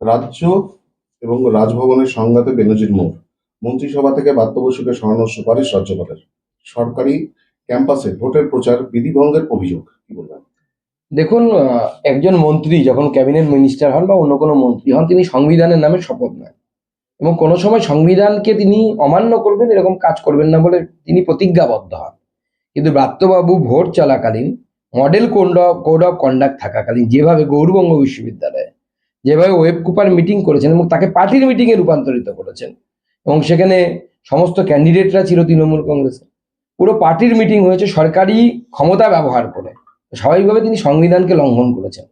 রাজ্য এবং রাজভবনের সংঘাতে বেনজির মোড়। মন্ত্রিসভা থেকে বাদ্য বসুকে সরানোর সুপারিশ রাজ্যপালের। সরকারি ক্যাম্পাসে ভোটের প্রচার বিধিভঙ্গের অভিযোগ, কি বলবেন? দেখুন একজন মন্ত্রী যখন ক্যাবিনেট মিনিস্টার হন বা অন্য কোনো মন্ত্রী হন, তিনি সংবিধানের নামে শপথ নেন। এবং কোনো সময় সংবিধানকে তিনি অমান্য করবেন, এরকম কাজ করবেন না বলে তিনি প্রতিজ্ঞাবদ্ধ হন। কিন্তু ব্রাত্যবাবু ভোট চলাকালীন model code of code of conduct থাকাকালীন, যেভাবে গৌরবঙ্গ বিশ্ববিদ্যালয়ে যেভাবে ওয়েব কুপার মিটিং করেছেন এবং তাকে পার্টির মিটিংয়ে রূপান্তরিত করেছেন এবং সেখানে সমস্ত ক্যান্ডিডেটরা ছিল তৃণমূল কংগ্রেসের। পুরো পার্টির মিটিং হয়েছে সরকারি ক্ষমতা ব্যবহার করে। স্বাভাবিকভাবে তিনি সংবিধানকে লঙ্ঘন করেছেন।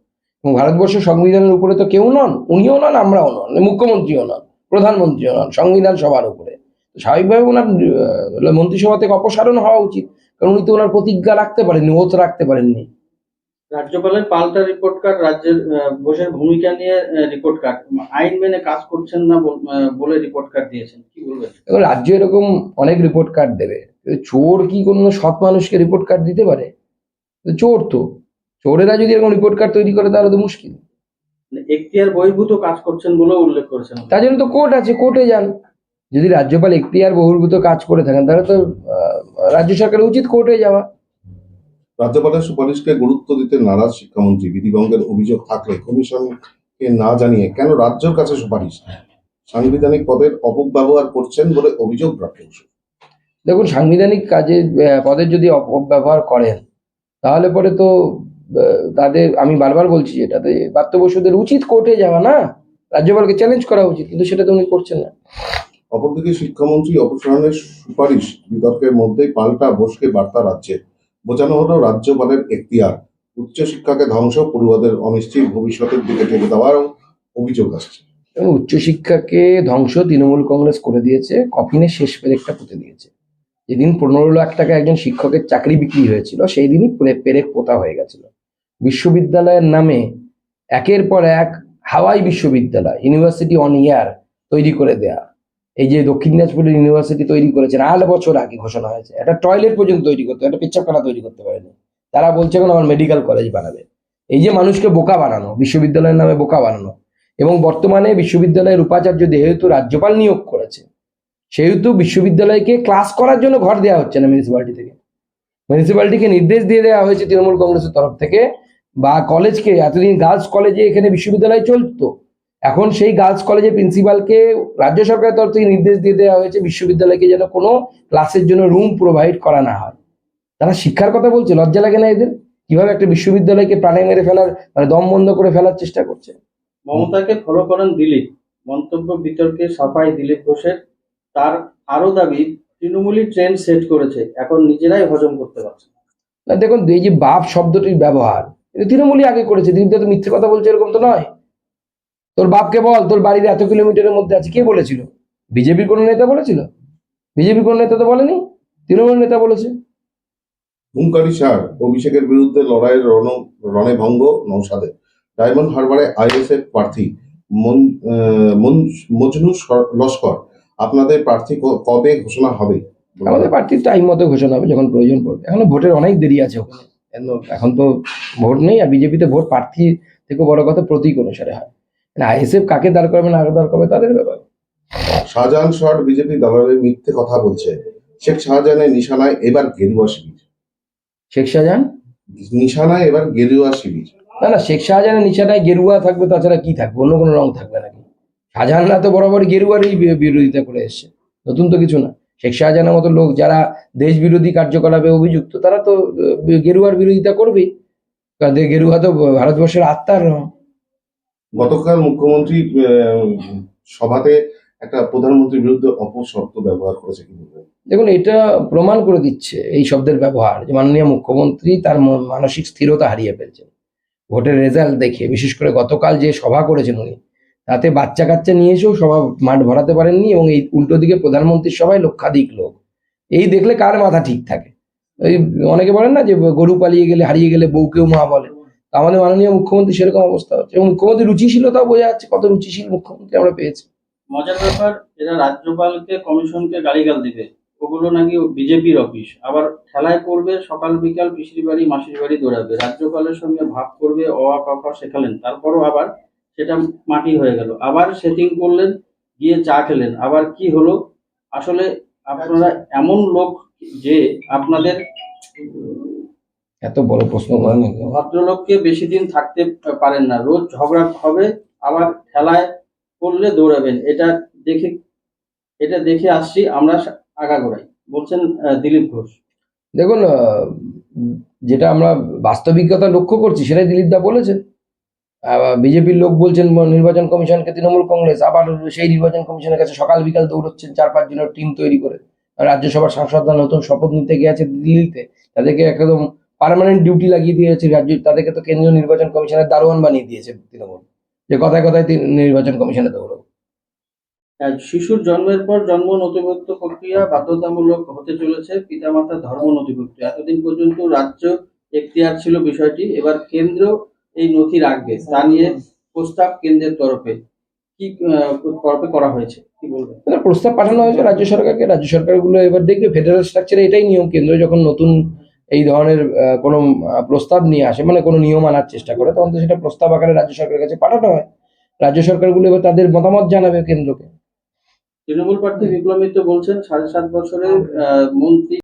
এবং ভারতবর্ষ সংবিধানের উপরে তো কেউ নন, উনিও নন, আমরাও নন, মুখ্যমন্ত্রীও নন, প্রধানমন্ত্রীও নন, সংবিধান সবার উপরে। স্বাভাবিকভাবে ওনার মন্ত্রিসভা থেকে অপসারণ হওয়া উচিত। কারণ উনি তো ওনার প্রতিজ্ঞা রাখতে পারেননি ওত রাখতে পারেননি। রাজ্যপালের পাল্টা রিপোর্ট কার্ড রাজ্যের বোসের ভূমিকা নিয়ে রিপোর্ট কার্ড আইন মেনে কাজ করছেন না বল- রিপোর্ট কার্ড দিয়েছেন। কি বলবেন? এবার রাজ্য এরকম অনেক রিপোর্ট কার্ড দেবে। চোর কি কোনো সৎ মানুষকে রিপোর্ট কার্ড দিতে পারে? চোর তো। চোরেরা যদি এরকম রিপোর্ট কার্ড তৈরি করে তাহলে তো মুশকিল। মানে এখতিয়ার বহির্ভূত কাজ করছেন বলেও উল্লেখ করেছেন তার জন্য তো কোর্ট আছে কোর্টে যান। যদি রাজ্যপাল এখতিয়ার বহির্ভূত কাজ করে থাকেন তাহলে তো রাজ্য সরকারের উচিত কোর্টে যাওয়া। রাজ্যপালের সুপারিশকে গুরুত্ব দিতে নারাজ শিক্ষামন্ত্রী। বিধিভঙ্গের অভিযোগ থাকলে কমিশনকে না জানিয়ে কেন রাজ্যের কাছে সুপারিশ? সাংবিধানিক পদের অপব্যবহার করছেন বলে অভিযোগ রাখেন দেখুন সাংবিধানিক কাজে পদের যদি অপব্যবহার করেন তাহলে পরে তো তাদের আমি বারবার বলছি এটাতে বাত্য বসুদের উচিত কোর্টে যাওয়া না? রাজ্যপালকে চ্যালেঞ্জ করা উচিত কিন্তু সেটা তো উনি করছেন না। অপরদিকে শিক্ষামন্ত্রী অপসারণের সুপারিশ বিতর্কের মধ্যেই পাল্টা বসকে বার্তা রাজ্যে বোঝানো হলো রাজ্যপালের এখতিয়ার। উচ্চশিক্ষাকে ধ্বংস, পড়ুয়াদের অনিশ্চিত ভবিষ্যতের দিকে ঠেলে দেওয়ারও অভিযোগ আসছে। এবং উচ্চশিক্ষাকে ধ্বংস তৃণমূল কংগ্রেস করে দিয়েছে কফিনের শেষ পেরেকটা পুঁতে দিয়েছে। যেদিন পনেরো লাখ টাকা একজন শিক্ষকের চাকরি বিক্রি হয়েছিল সেই দিনই পেরেক পোতা হয়ে গেছিল। বিশ্ববিদ্যালয়ের নামে একের পর এক হাওয়াই বিশ্ববিদ্যালয় ইউনিভার্সিটি অন ইয়ার তৈরি করে দেয়া। এই যে দক্ষিণ দিনাজপুরের ইউনিভার্সিটি তৈরি করেছেন আট বছর আগে ঘোষণা হয়েছে। একটা টয়লেট পর্যন্ত তৈরি করতে, একটা পেচ্ছাপখানা তৈরি করতে পারেনি। তারা বলছে এখন আমার মেডিকেল কলেজ বানাবে। এই যে মানুষকে বোকা বানানো, বিশ্ববিদ্যালয়ের নামে বোকা বানানো, এবং বর্তমানে বিশ্ববিদ্যালয়ের উপাচার্য যেহেতু রাজ্যপাল নিয়োগ করেছে, সেহেতু বিশ্ববিদ্যালয়কে ক্লাস করার জন্য ঘর দেওয়া হচ্ছে না মিউনিসিপ্যালিটি থেকে। মিউনিসিপ্যালিটিকে নির্দেশ দিয়ে দেওয়া হয়েছে তৃণমূল কংগ্রেসের তরফ থেকে, বা কলেজকে এতদিন গার্লস কলেজে এখানে বিশ্ববিদ্যালয় চলতো। এখন সেই গার্লস কলেজের প্রিন্সিপালকে রাজ্য সরকারের তরফ থেকে নির্দেশ দিয়ে দেওয়া হয়েছে বিশ্ববিদ্যালয়কে যেন কোনো ক্লাসের জন্য রুম প্রোভাইড করা না হয়। তারা শিক্ষার কথা বলছে লজ্জা লাগে না এদের? কীভাবে একটা বিশ্ববিদ্যালয়কে প্রাণে মেরে ফেলার মানে দম বন্ধ করে ফেলার চেষ্টা করছে? মমতাকে ফলো করেন দিলীপ। মন্তব্য বিতর্কে সাফাই দিলীপ ঘোষের। তার আরও দাবি তৃণমূলই ট্রেন সেট করেছে এখন নিজেরাই হজম করতে পারছে না। দেখুন এই যে বাপ শব্দটির ব্যবহার এটা তৃণমূলই আগে করেছে। দিলীপ তো মিথ্যে কথা বলছে এরকম তো নয়। তোর বাপকে বল তোর বাড়ির এত কিলোমিটারের মধ্যে আছে কে বলেছিল? বিজেপির কোনো নেতা বলেছিল? বিজেপির কোনো নেতা তো বলেনি? তৃণমূল নেতা বলেছে। হুঙ্কারি সার অভিষেকের বিরুদ্ধে লড়াইয়ের রণ রণে ভঙ্গ নৌসাদে। ডায়মন্ড হারবারে আইএসএফ প্রার্থী মজনু লস্কর আপনাদের প্রার্থী কবে ঘোষণা হবে? আমাদের প্রার্থীর টাইম মতো ঘোষণা হবে যখন প্রয়োজন পড়বে। এখনও ভোটের অনেক দেরি আছে ওখানে। এখন- এখন তো ভোট নেই আর বিজেপিতে ভোট প্রার্থী থেকে বড় কথা প্রতীক অনুসারে হয়। আইএসএফ কাকে দাঁড় করবে না দাঁড় করবে তাদের ব্যাপার। শাহজাহান শট বিজেপি দলের মিথ্যে কথা বলছে। শেখ শাহজাহানের নিশানায় এবার গেরুয়া শিবির। শেখ শাহজাহান? নিশানায় এবার গেরুয়া শিবির। না না শেখ শাহজাহানের নিশানায় গেরুয়া থাকবে তাছাড়া কি থাকবে? অন্য কোনো রং থাকবে নাকি? শাহজাহানরা তো বরাবর গেরুয়ারই বিরোধিতা করে এসছে। নতুন তো কিছু না। শেখ শাহজাহানের মতো লোক যারা দেশ বিরোধী কার্যকলাপে অভিযুক্ত তারা তো গেরুয়ার বিরোধিতা করবেই। কারণ গেরুয়া তো ভারতবর্ষের আত্মার রং। গতকাল মুখ্যমন্ত্রী সভাতে একটা প্রধানমন্ত্রীর বিরুদ্ধে অপশব্দ ব্যবহার করেছে কি বলবেন? দেখুন, এটা প্রমাণ করে দিচ্ছে এই শব্দের ব্যবহার যে মাননীয় মুখ্যমন্ত্রী তার মানসিক স্থিরতা হারিয়ে ফেলছেন। ভোটের রেজাল্ট দেখে, বিশেষ করে গতকাল যে সভা করেছেন উনি, তাতে বাচ্চা কাচ্চা নিয়ে এসেও সভা মাঠ ভরাতে পারেননি এবং এই উল্টো দিকে প্রধানমন্ত্রীর সভায় লক্ষাধিক লোক। এই দেখলে কার মাথা ঠিক থাকে? ওই অনেকে বলেন না যে গরু পালিয়ে গেলে, হারিয়ে গেলে বউকেও মা বলে। আমাদের মাননীয় মুখ্যমন্ত্রী সেরকম অবস্থা হচ্ছে। এবং মুখ্যমন্ত্রী রুচিশীলতা বোঝা যাচ্ছে কত রুচিশীল মুখ্যমন্ত্রী আমরা পেয়েছি। মজার ব্যাপার, এরা রাজ্যপালকে, কমিশনকে গালিগাল দিবে। ওগুলো নাকি বিজেপির অফিস। আবার ঠেলায় পড়বে, সকাল বিকাল পিসির বাড়ি, মাসির বাড়ি দৌড়াবে। রাজ্যপালের সঙ্গে ভাব করবে অ আ খ শেখালেন। তারপরও আবার সেটা মাটি হয়ে গেল। আবার সেটিং করলেন, গিয়ে চা খেলেন। আবার কি হলো? আসলে আপনারা এমন লোক যে আপনাদের এত বড় প্রশ্ন করেন। ভদ্রলোককে বেশি দিন থাকতে পারেন না। রোজ ঝগড়া হবে আবার খেলায় করলে দৌড়াবেন। এটা দেখে এটা দেখে আসছি আমরা আগাগোড়াই। বলছেন দিলীপ ঘোষ। দেখুন যেটা আমরা বাস্তবিকতা লক্ষ্য করছি সেটাই দিলীপ দা বলেছেন। বিজেপির লোক বলছেন নির্বাচন কমিশনকে তৃণমূল কংগ্রেস আবার সেই নির্বাচন কমিশনের কাছে সকাল বিকাল দৌড়চ্ছেন চার পাঁচ জনের টিম তৈরি করে। রাজ্যসভার সাংসদরা নতুন শপথ নিতে গিয়েছে দিল্লিতে। তাদেরকে একদম পার্মানেন্ট ডিউটি লাগিয়ে দিয়েছে রাজ্য তাদেরকে তো কেন্দ্রীয় নির্বাচন কমিশনের দারোয়ান বানিয়ে দিয়েছে তৃণমূল। যে কথায় কথায় নির্বাচন কমিশনে দৌড়ো আহ, শিশুর জন্মের পর জন্ম নথিভুক্ত প্রক্রিয়া বাধ্যতামূলক হতে চলেছে পিতামাতা ধর্ম নথিভুক্ত। এতদিন পর্যন্ত রাজ্য এখতিয়ার ছিল বিষয়টি এবার কেন্দ্র এই নথি রাখবে। তা নিয়ে প্রস্তাব কেন্দ্রের তরফে। কি তরফে করা হয়েছে? কি বলবেন? প্রস্তাব পাঠানো হয়েছে রাজ্য সরকারকে। রাজ্য সরকারগুলো এবার দেখবে ফেডারেল স্ট্রাকচারে এটাই নিয়ম। কেন্দ্র যখন নতুন এই ধরনের কোনো প্রস্তাব নিয়ে আসে মানে কোনো নিয়ম আনার চেষ্টা করে তখন তো সেটা প্রস্তাব আকারে রাজ্য সরকারের কাছে পাঠানো হয়। রাজ্য সরকারগুলো এবার তাদের মতামত জানাবে কেন্দ্রকে। তৃণমূল প্রার্থী বিপ্লব মিত্র বলছেন সাড়ে সাত বছরের আহ, মন্ত্রী